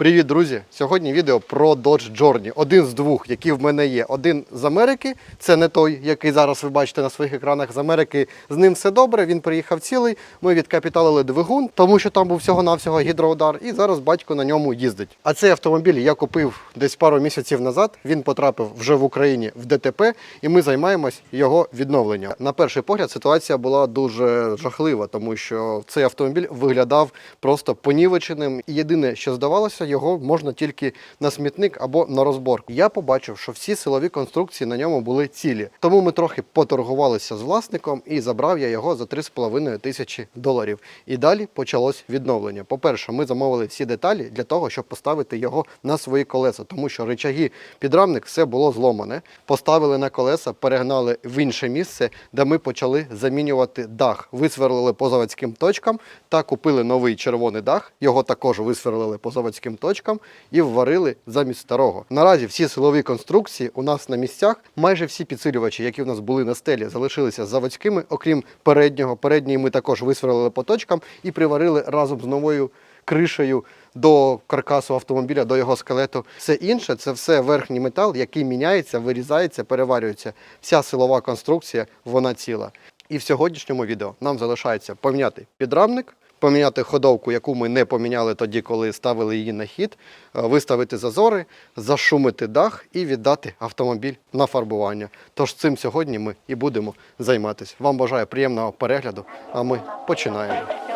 Привіт, друзі! Сьогодні відео про Dodge Journey. Один з двох, які в мене є. Один з Америки, це не той, який зараз ви бачите на своїх екранах з Америки. З ним все добре. Він приїхав цілий. Ми відкапіталили двигун, тому що там був всього-навсього гідроудар, і зараз батько на ньому їздить. А цей автомобіль я купив десь пару місяців назад. Він потрапив вже в Україні в ДТП, і ми займаємось його відновленням. На перший погляд ситуація була дуже жахлива, тому що цей автомобіль виглядав просто понівеченим. І єдине, що здавалося, його можна тільки на смітник або на розборку. Я побачив, що всі силові конструкції на ньому були цілі. Тому ми трохи поторгувалися з власником і забрав я його за 3,5 тисячі доларів. І далі почалось відновлення. По-перше, ми замовили всі деталі для того, щоб поставити його на свої колеса, тому що речаги, підрамник, все було зломане. Поставили на колеса, перегнали в інше місце, де ми почали замінювати дах. Висверлили по заводським точкам та купили новий червоний дах. Його також висверлили по заводським точкам і вварили замість старого. Наразі всі силові конструкції у нас на місцях. Майже всі підсилювачі, які у нас були на стелі, залишилися заводськими, окрім переднього. Передній ми також висверлили по точкам і приварили разом з новою кришею до каркасу автомобіля, до його скелету. Все інше це все верхній метал, який міняється, вирізається, переварюється. Вся силова конструкція вона ціла. І в сьогоднішньому відео нам залишається поміняти підрамник, поміняти ходовку, яку ми не поміняли тоді, коли ставили її на хід, е, виставити зазори, зашумити дах і віддати автомобіль на фарбування. Тож цим сьогодні ми і будемо займатися. Вам бажаю приємного перегляду, а ми починаємо.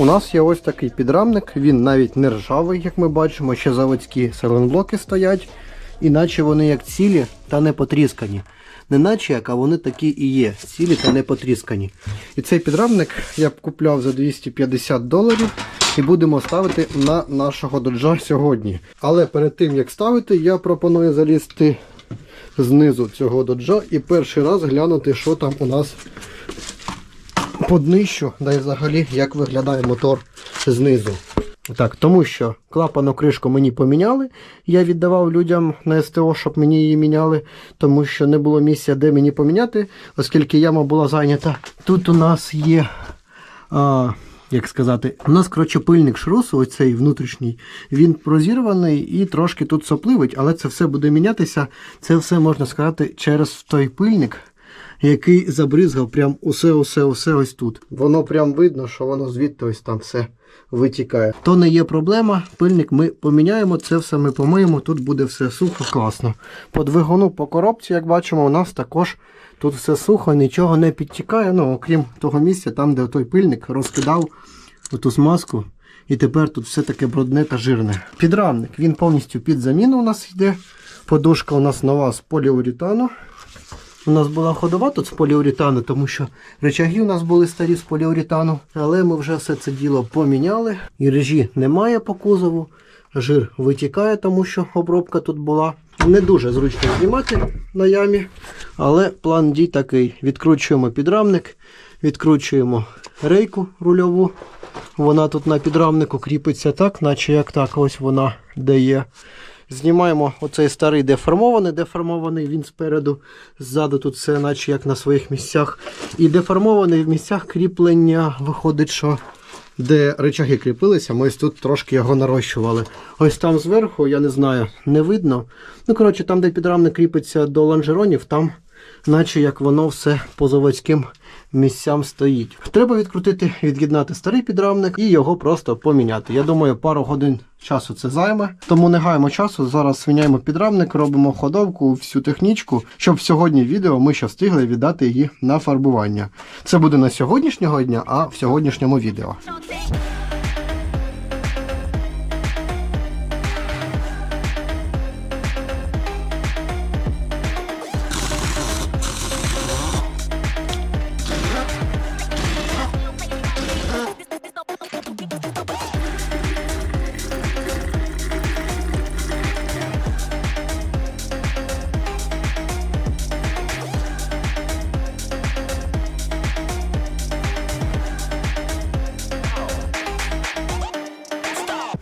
У нас є ось такий підрамник, він навіть не ржавий, як ми бачимо, ще заводські селенблоки стоять, іначе вони як цілі та не потріскані. Не наче як, а вони такі і є, цілі та не потріскані. І цей підрамник я б купляв за 250 доларів і будемо ставити на нашого доджа сьогодні. Але перед тим як ставити, я пропоную залізти знизу цього доджа і перший раз глянути, що там у нас по днищу, да й взагалі як виглядає мотор знизу. Так, тому що клапану кришку мені поміняли. Я віддавав людям на СТО, щоб мені її міняли, тому що не було місця, де мені поміняти, оскільки яма була зайнята. Тут у нас є. А, як сказати, у нас коротше, пильник шрусу, оцей внутрішній, він прозірваний і трошки тут сопливить, але це все буде мінятися. Це все можна сказати через той пильник, який забризгав прям усе, усе, усе ось тут. Воно прям видно, що воно звідти ось там все витікає. То не є проблема. Пильник ми поміняємо, це все ми помиємо. Тут буде все сухо, класно. По двигуну, по коробці, як бачимо, у нас також тут все сухо, нічого не підтікає. Ну, окрім того місця, там, де той пильник розкидав оту смазку. І тепер тут все таке брудне та жирне. Підрамник, він повністю під заміну у нас йде. Подушка у нас нова з поліуретану. У нас була ходова тут з поліуретану, тому що речаги у нас були старі з поліуретану. Але ми вже все це діло поміняли. І режі немає по кузову. Жир витікає, тому що обробка тут була. Не дуже зручно знімати на ямі. Але план дій такий. Відкручуємо підрамник, відкручуємо рейку рульову. Вона тут на підрамнику кріпиться так, наче як так, ось вона де є. Знімаємо оцей старий деформований, деформований він спереду, ззаду тут все, наче як на своїх місцях. І деформований в місцях кріплення виходить, що де речаги кріпилися, ми ось тут трошки його нарощували. Ось там зверху, я не знаю, не видно. Ну, коротше, там, де підрамник кріпиться до лонжеронів, там, наче як воно все по заводським місцям стоїть. Треба відкрутити, від'єднати старий підрамник і його просто поміняти. Я думаю, пару годин часу це займе. Тому не гаємо часу. Зараз свиняємо підрамник, робимо ходовку, всю технічку, щоб сьогодні відео ми ще встигли віддати її на фарбування. Це буде на сьогоднішнього дня, а в сьогоднішньому відео.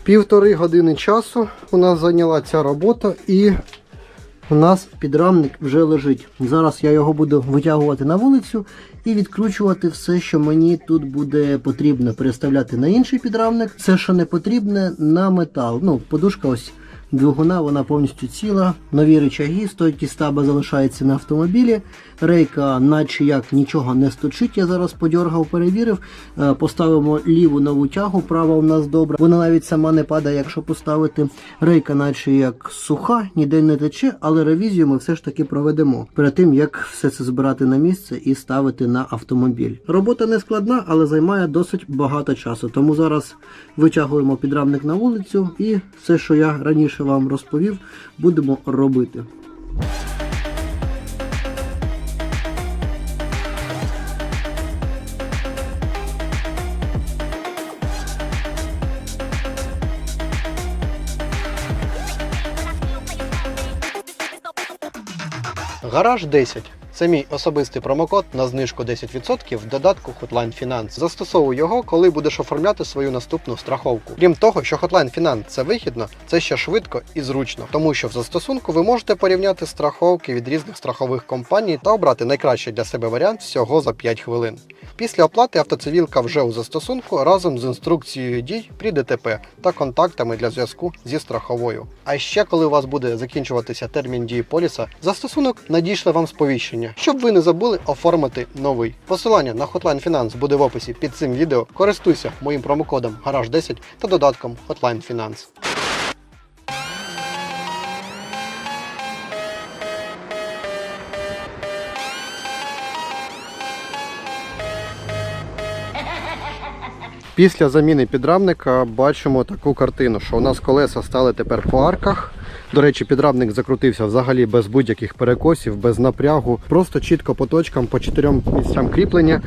Півтори години часу у нас зайняла ця робота і у нас підрамник вже лежить. Зараз я його буду витягувати на вулицю і відкручувати все, що мені тут буде потрібно. Переставляти на інший підрамник. Все, що не потрібне, на метал. Ну, подушка ось двигуна, вона повністю ціла. Нові речаги, стойки стаба залишаються на автомобілі. Рейка, наче як нічого не сточить. Я зараз подьоргав, перевірив. Е, Поставимо ліву нову тягу, права у нас добра. Вона навіть сама не падає, якщо поставити. Рейка, наче як суха, ніде не тече, але ревізію ми все ж таки проведемо перед тим, як все це збирати на місце і ставити на автомобіль. Робота не складна, але займає досить багато часу. Тому зараз витягуємо підрамник на вулицю і все, що я раніше вам розповів, будемо робити. Гараж 10. Це мій особистий промокод на знижку 10% в додатку Hotline Finance. Застосовуй його, коли будеш оформляти свою наступну страховку. Крім того, що Hotline Finance це вигідно, це ще швидко і зручно, тому що в застосунку ви можете порівняти страховки від різних страхових компаній та обрати найкращий для себе варіант всього за 5 хвилин. Після оплати автоцивілка вже у застосунку разом з інструкцією дій при ДТП та контактами для зв'язку зі страховою. А ще коли у вас буде закінчуватися термін дії поліса, застосунок надійшле вам сповіщення, щоб ви не забули оформити новий. Посилання на Hotline Finance буде в описі під цим відео. Користуйся моїм промокодом Garage10 та додатком Hotline Finance. Після заміни підрамника бачимо таку картину, що у нас колеса стали тепер по арках. До речі, підрамник закрутився взагалі без будь-яких перекосів, без напрягу. Просто чітко по точкам, по чотирьом місцям кріплення.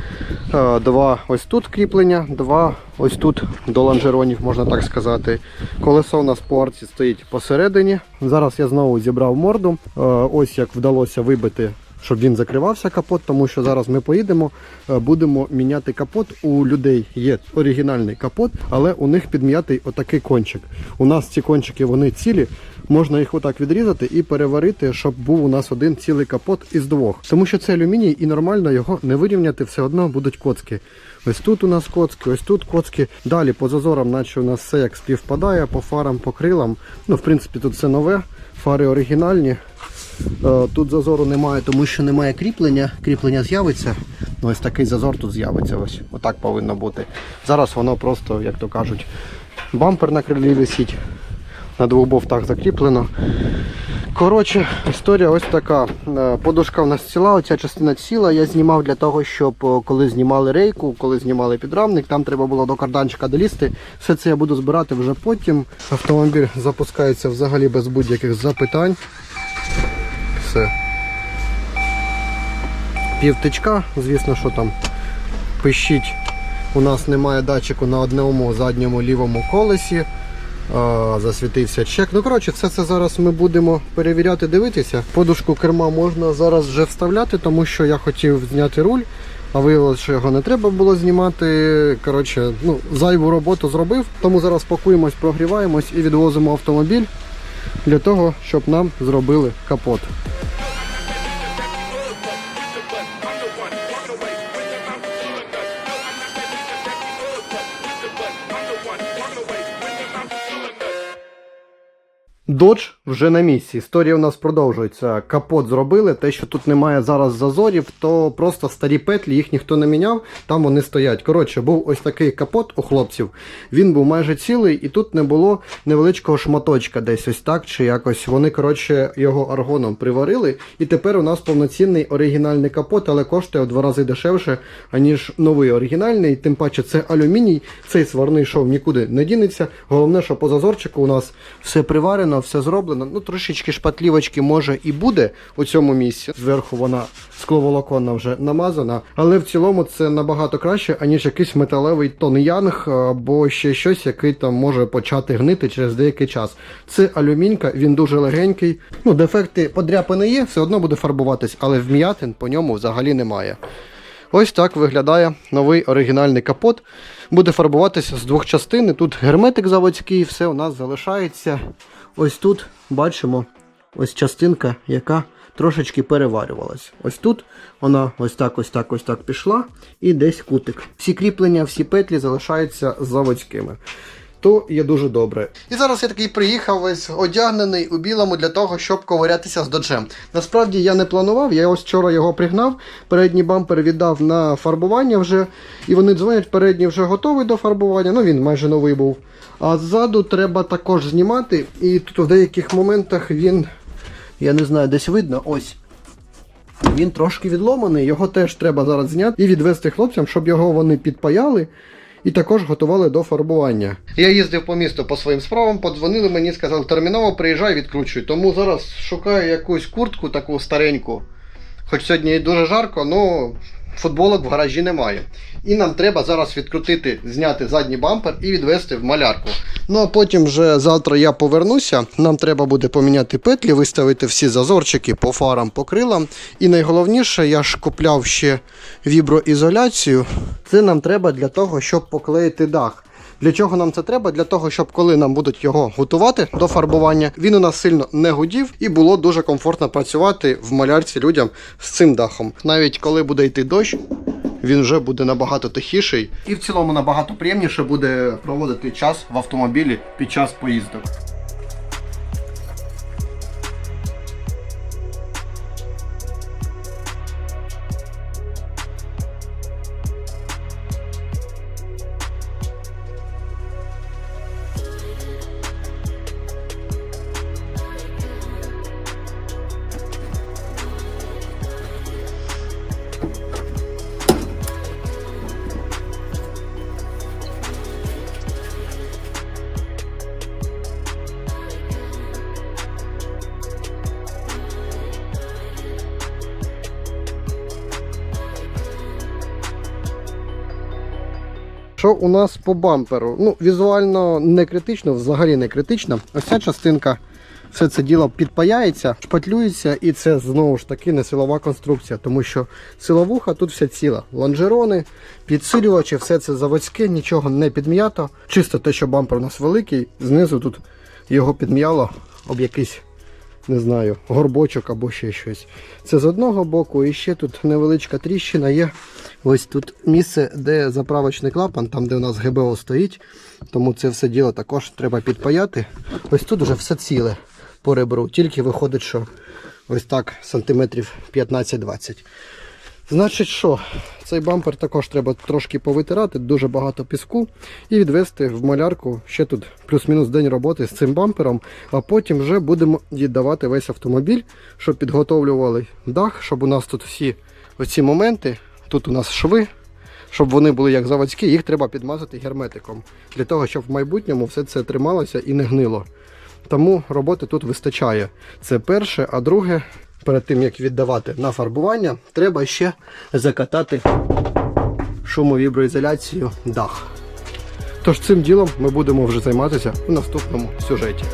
Е, Два ось тут кріплення, два ось тут до лонжеронів, можна так сказати. Колесо у нас по арці стоїть посередині. Зараз я знову зібрав морду. Е, Ось як вдалося вибити щоб він закривався капот, тому що зараз ми поїдемо, е, будемо міняти капот. У людей є оригінальний капот, але у них підм'ятий отакий кончик. У нас ці кончики вони цілі, можна їх отак відрізати і переварити, щоб був у нас один цілий капот із двох. Тому що це алюміній і нормально його не вирівняти, все одно будуть коцки. Ось тут у нас коцки, ось тут коцки. Далі по зазорам, наче у нас все як співпадає, по фарам, по крилам. Ну, в принципі, тут все нове, фари оригінальні. Е, Тут зазору немає, тому що немає кріплення. Кріплення з'явиться. Ну, Ось такий зазор тут з'явиться. Ось отак повинно бути. Зараз воно просто, як то кажуть, бампер на крилі висить. На двох бовтах закріплено. Коротше, історія ось така. Е, Подушка в нас ціла, оця частина ціла. Я знімав для того, щоб коли знімали рейку, коли знімали підрамник, там треба було до карданчика долізти. Все це я буду збирати вже потім. Автомобіль запускається взагалі без будь-яких запитань. Все. Півтичка, звісно, що там пищить. У нас немає датчику на одному задньому лівому колесі. Засвітився чек. Ну, коротше, все це зараз ми будемо перевіряти, дивитися. Подушку керма можна зараз вже вставляти, тому що я хотів зняти руль, а виявилося, що його не треба було знімати. Коротше, ну, зайву роботу зробив. Тому зараз пакуємось, прогріваємось і відвозимо автомобіль для того, щоб нам зробили капот. Додж вже на місці. Історія у нас продовжується. Капот зробили. Те, що тут немає зараз зазорів, то просто старі петлі, їх ніхто не міняв, там вони стоять. Коротше, був ось такий капот у хлопців. Він був майже цілий, і тут не було невеличкого шматочка десь ось так чи якось. Вони, коротше, його аргоном приварили. І тепер у нас повноцінний оригінальний капот, але коштує в два рази дешевше, аніж новий оригінальний. Тим паче це алюміній, цей сварний шов нікуди не дінеться. Головне, що по зазорчику у нас все приварено, все зроблено. Ну, трошечки шпатлівочки може і буде у цьому місці. Зверху вона скловолоконна вже намазана. Але в цілому це набагато краще, аніж якийсь металевий тонянг або ще щось, який там може почати гнити через деякий час. Це алюмінька, він дуже легенький. Ну, дефекти подряпини є, все одно буде фарбуватись, але вм'ятин по ньому взагалі немає. Ось так виглядає новий оригінальний капот. Буде фарбуватися з двох частин. Тут герметик заводський, все у нас залишається. Ось тут бачимо ось частинка, яка трошечки переварювалась. Ось тут вона ось так, ось так, ось так пішла, і десь кутик. Всі кріплення, всі петлі залишаються заводськими. То є дуже добре. І зараз я такий приїхав весь одягнений у білому для того, щоб ковирятися з доджем. Насправді я не планував, я ось вчора його пригнав, передній бампер віддав на фарбування вже, і вони дзвонять, передній вже готовий до фарбування, ну він майже новий був. А ззаду треба також знімати, і тут в деяких моментах він, я не знаю, десь видно, ось. Він трошки відломаний, його теж треба зараз зняти і відвести хлопцям, щоб його вони підпаяли і також готували до фарбування. Я їздив по місту по своїм справам, подзвонили мені, сказали, терміново приїжджай, відкручуй. Тому зараз шукаю якусь куртку таку стареньку. Хоч сьогодні і дуже жарко, але футболок в гаражі немає. І нам треба зараз відкрутити, зняти задній бампер і відвести в малярку. Ну а потім вже завтра я повернуся. Нам треба буде поміняти петлі, виставити всі зазорчики по фарам, по крилам. І найголовніше, я ж купляв ще віброізоляцію. Це нам треба для того, щоб поклеїти дах. Для чого нам це треба? Для того, щоб коли нам будуть його готувати до фарбування, він у нас сильно не гудів і було дуже комфортно працювати в малярці людям з цим дахом. Навіть коли буде йти дощ, він вже буде набагато тихіший. І в цілому набагато приємніше буде проводити час в автомобілі під час поїздок. Що у нас по бамперу? Ну, візуально не критично, взагалі не критично. Ось ця частинка, все це діло підпаяється, шпатлюється, і це знову ж таки не силова конструкція, тому що силовуха тут вся ціла. Лонжерони, підсилювачі, все це заводське, нічого не підм'ято. Чисто те, що бампер у нас великий, знизу тут його підм'яло об якийсь. Не знаю, горбочок або ще щось. Це з одного боку, і ще тут невеличка тріщина є. Ось тут місце, де заправочний клапан, там де у нас ГБО стоїть. Тому це все діло також треба підпаяти. Ось тут вже все ціле по ребру. Тільки виходить, що ось так сантиметрів 15-20. Значить що, цей бампер також треба трошки повитирати, дуже багато піску і відвести в малярку. Ще тут плюс-мінус день роботи з цим бампером, а потім вже будемо віддавати весь автомобіль, щоб підготовлювали дах, щоб у нас тут всі оці моменти, тут у нас шви, щоб вони були як заводські, їх треба підмазати герметиком, для того, щоб в майбутньому все це трималося і не гнило. Тому роботи тут вистачає. Це перше, а друге, перед тим як віддавати на фарбування, треба ще закатати шумовіброізоляцію дах. Тож цим ділом ми будемо вже займатися у наступному сюжеті.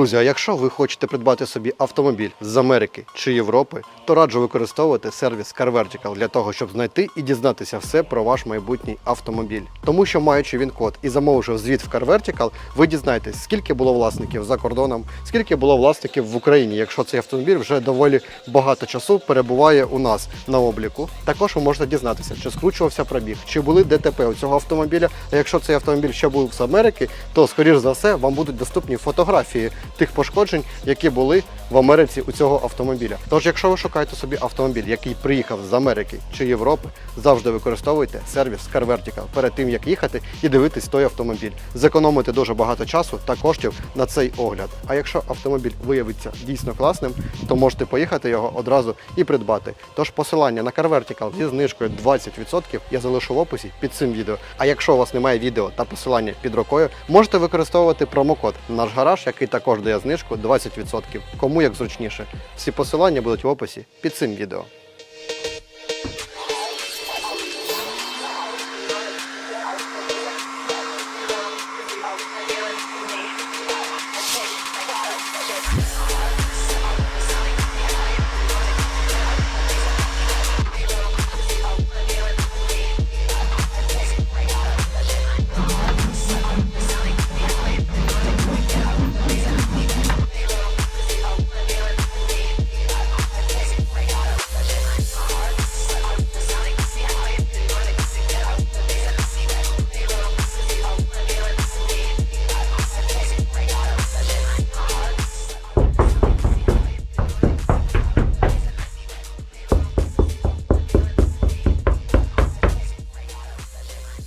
Друзі, а якщо ви хочете придбати собі автомобіль з Америки чи Європи, то раджу використовувати сервіс Car Vertical для того, щоб знайти і дізнатися все про ваш майбутній автомобіль. Тому що, маючи він код і замовивши звіт в Car Vertical, ви дізнаєтесь, скільки було власників за кордоном, скільки було власників в Україні, якщо цей автомобіль вже доволі багато часу перебуває у нас на обліку. Також ви можете дізнатися, чи скручувався пробіг, чи були ДТП у цього автомобіля. А якщо цей автомобіль ще був з Америки, то скоріш за все вам будуть доступні фотографії тих пошкоджень, які були в Америці у цього автомобіля. Тож, якщо ви шукаєте собі автомобіль, який приїхав з Америки чи Європи, завжди використовуйте сервіс Car Vertical перед тим, як їхати і дивитись той автомобіль. Зекономите дуже багато часу та коштів на цей огляд. А якщо автомобіль виявиться дійсно класним, то можете поїхати його одразу і придбати. Тож посилання на Car Vertical зі знижкою 20% я залишу в описі під цим відео. А якщо у вас немає відео та посилання під рукою, можете використовувати промокод наш гараж, який також дає знижку 20%. Кому як зручніше. Всі посилання будуть в описі під цим відео.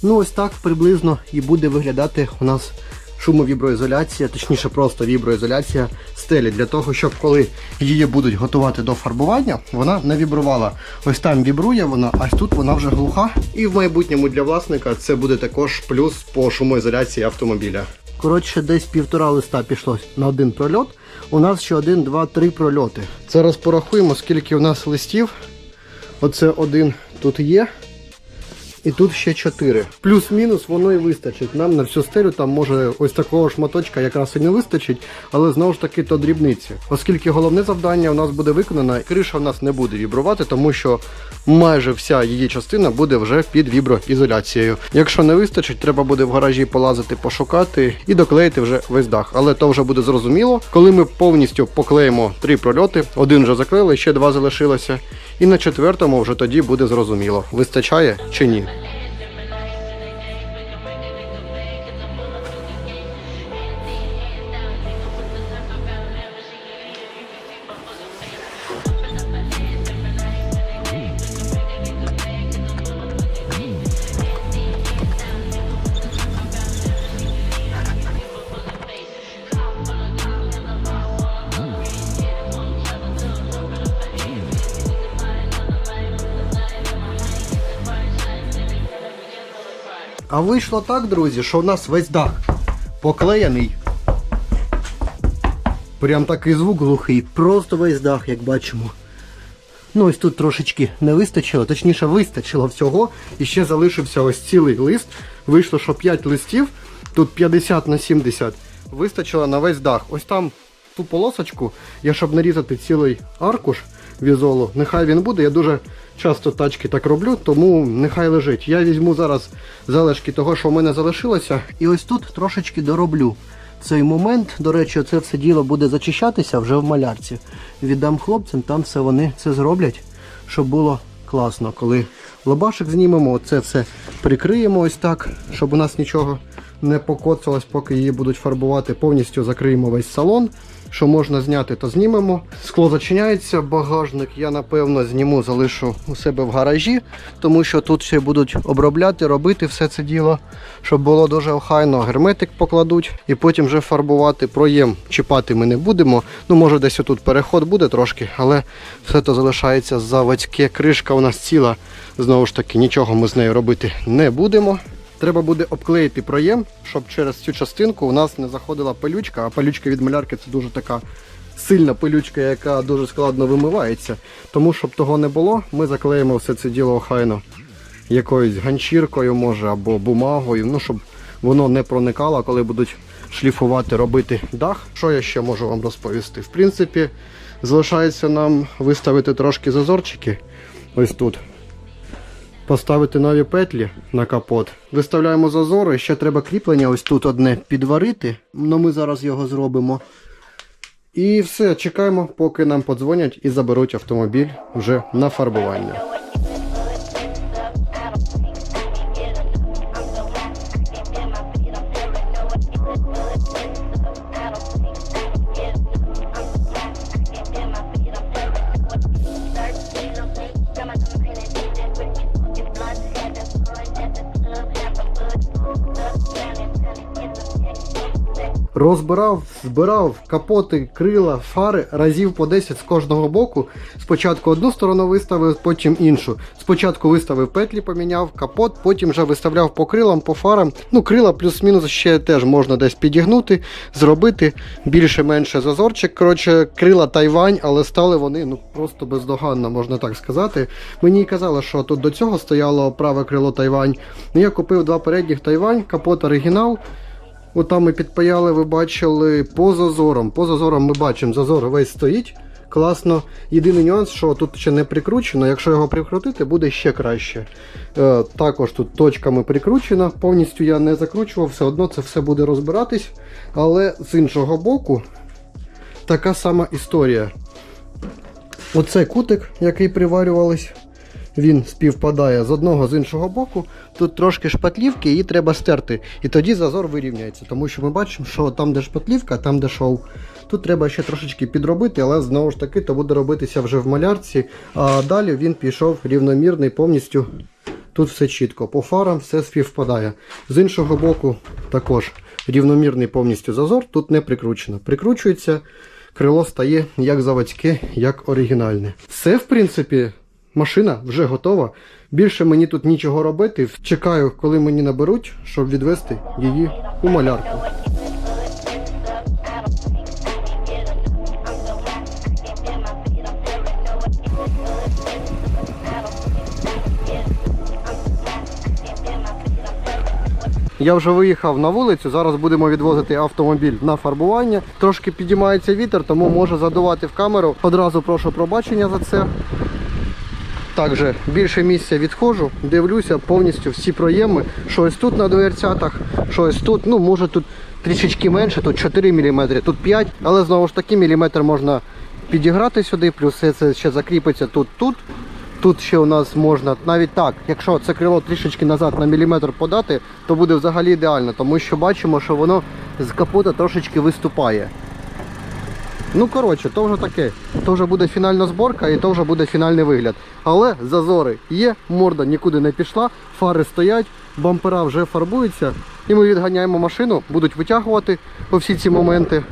Ну ось так приблизно і буде виглядати у нас шумовіброізоляція, точніше просто віброізоляція стелі, для того, щоб коли її будуть готувати до фарбування, вона не вібрувала. Ось там вібрує вона, а тут вона вже глуха. І в майбутньому для власника це буде також плюс по шумоізоляції автомобіля. Коротше, десь півтора листа пішло на один прольот. У нас ще один, два, три прольоти. Зараз порахуємо, скільки у нас листів. Оце один тут є. І тут ще 4. Плюс-мінус воно і вистачить. Нам на всю стелю там може ось такого шматочка якраз і не вистачить, але знову ж таки то дрібниці. Оскільки головне завдання у нас буде виконано, криша у нас не буде вібрувати, тому що майже вся її частина буде вже під віброізоляцією. Якщо не вистачить, треба буде в гаражі полазити, пошукати і доклеїти вже весь дах. Але то вже буде зрозуміло, коли ми повністю поклеїмо три прольоти, один вже заклеїли, ще два залишилося. І на четвертому вже тоді буде зрозуміло, вистачає чи ні. А вийшло так, друзі, що у нас весь дах поклеєний. Прям такий звук глухий, просто весь дах, як бачимо. Ну ось тут трошечки не вистачило, точніше вистачило всього. І ще залишився ось цілий лист. Вийшло, що 5 листів, тут 50 на 70. Вистачило на весь дах. Ось там ту полосочку, я щоб нарізати цілий аркуш візолу, нехай він буде. Я дуже часто тачки так роблю, тому нехай лежить. Я візьму зараз залишки того, що в мене залишилося, і ось тут трошечки дороблю. Цей момент, до речі, це все діло буде зачищатися вже в малярці. Віддам хлопцям, там все вони це зроблять, щоб було класно. Коли лобашик знімемо, це все прикриємо ось так, щоб у нас нічого не покоцалось, поки її будуть фарбувати. Повністю закриємо весь салон. Що можна зняти, то знімемо. Скло зачиняється, багажник я напевно зніму, залишу у себе в гаражі, тому що тут ще будуть обробляти, робити все це діло, щоб було дуже охайно. Герметик покладуть і потім вже фарбувати. Проєм чіпати ми не будемо. Ну, може, десь отут переход буде трошки, але все це залишається заводське. Кришка у нас ціла. Знову ж таки, нічого ми з нею робити не будемо. Треба буде обклеїти проєм, щоб через цю частинку у нас не заходила пилючка, а пилючка від малярки це дуже така сильна пилючка, яка дуже складно вимивається. Тому, щоб того не було, ми заклеїмо все це діло охайно якоюсь ганчіркою, може, або бумагою, ну, щоб воно не проникало, коли будуть шліфувати, робити дах. Що я ще можу вам розповісти? В принципі, залишається нам виставити трошки зазорчики ось тут поставити нові петлі на капот. Виставляємо зазори, ще треба кріплення ось тут одне підварити. але ми зараз його зробимо. І все, чекаємо, поки нам подзвонять і заберуть автомобіль вже на фарбування. Розбирав, збирав капоти, крила, фари разів по 10 з кожного боку. Спочатку одну сторону виставив, потім іншу. Спочатку виставив петлі, поміняв капот, потім вже виставляв по крилам, по фарам. Ну, крила плюс-мінус ще теж можна десь підігнути, зробити більше-менше зазорчик. Коротше, крила Тайвань, але стали вони ну просто бездоганно, можна так сказати. Мені казали, що тут до цього стояло праве крило Тайвань. Ну, я купив два передніх Тайвань, капот оригінал. Отам ми підпаяли, ви бачили по зазорам. По зазорам ми бачимо, зазор весь стоїть. Класно. Єдиний нюанс, що тут ще не прикручено. Якщо його прикрутити, буде ще краще. Е, також тут точками прикручено. Повністю я не закручував, все одно це все буде розбиратись. Але з іншого боку, така сама історія. Оце кутик, який приварювались, він співпадає з одного з іншого боку. Тут трошки шпатлівки, її треба стерти. І тоді зазор вирівняється. Тому що ми бачимо, що там, де шпатлівка, там, де шов. Тут треба ще трошечки підробити, але знову ж таки то буде робитися вже в малярці. А далі він пішов рівномірний повністю. Тут все чітко. По фарам все співпадає. З іншого боку, також рівномірний повністю зазор, тут не прикручено. Прикручується, крило стає як заводське, як оригінальне. Все, в принципі, машина вже готова. Більше мені тут нічого робити. Чекаю, коли мені наберуть, щоб відвести її у малярку. Я вже виїхав на вулицю. Зараз будемо відвозити автомобіль на фарбування. Трошки підіймається вітер, тому може задувати в камеру. Одразу прошу пробачення за це. Також більше місця відходжу, дивлюся повністю всі проєми. Щось тут на дверцятах, щось тут. Ну, може тут трішечки менше, тут 4 мм, тут 5 але знову ж таки міліметр можна підіграти сюди, плюс це ще закріпиться тут, тут. Тут ще у нас можна навіть так, якщо це крило трішечки назад на міліметр подати, то буде взагалі ідеально, тому що бачимо, що воно з капота трошечки виступає. Ну, коротше, то вже таке. То вже буде фінальна зборка і то вже буде фінальний вигляд. Але зазори є, морда нікуди не пішла, фари стоять, бампера вже фарбуються. І ми відганяємо машину, будуть витягувати всі ці моменти.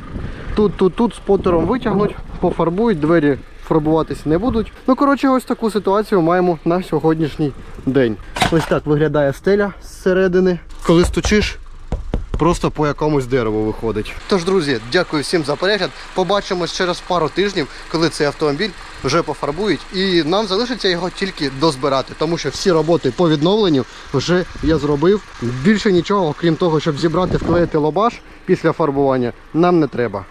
Тут, тут, тут спотером витягнуть, пофарбують, двері фарбуватися не будуть. Ну, коротше, ось таку ситуацію маємо на сьогоднішній день. Ось так виглядає стеля зсередини. Коли стучиш, просто по якомусь дереву виходить. Тож, друзі, дякую всім за перегляд. Побачимось через пару тижнів, коли цей автомобіль вже пофарбують. І нам залишиться його тільки дозбирати, тому що всі роботи по відновленню вже я зробив. Більше нічого, окрім того, щоб зібрати, вклеїти лобаш після фарбування, нам не треба.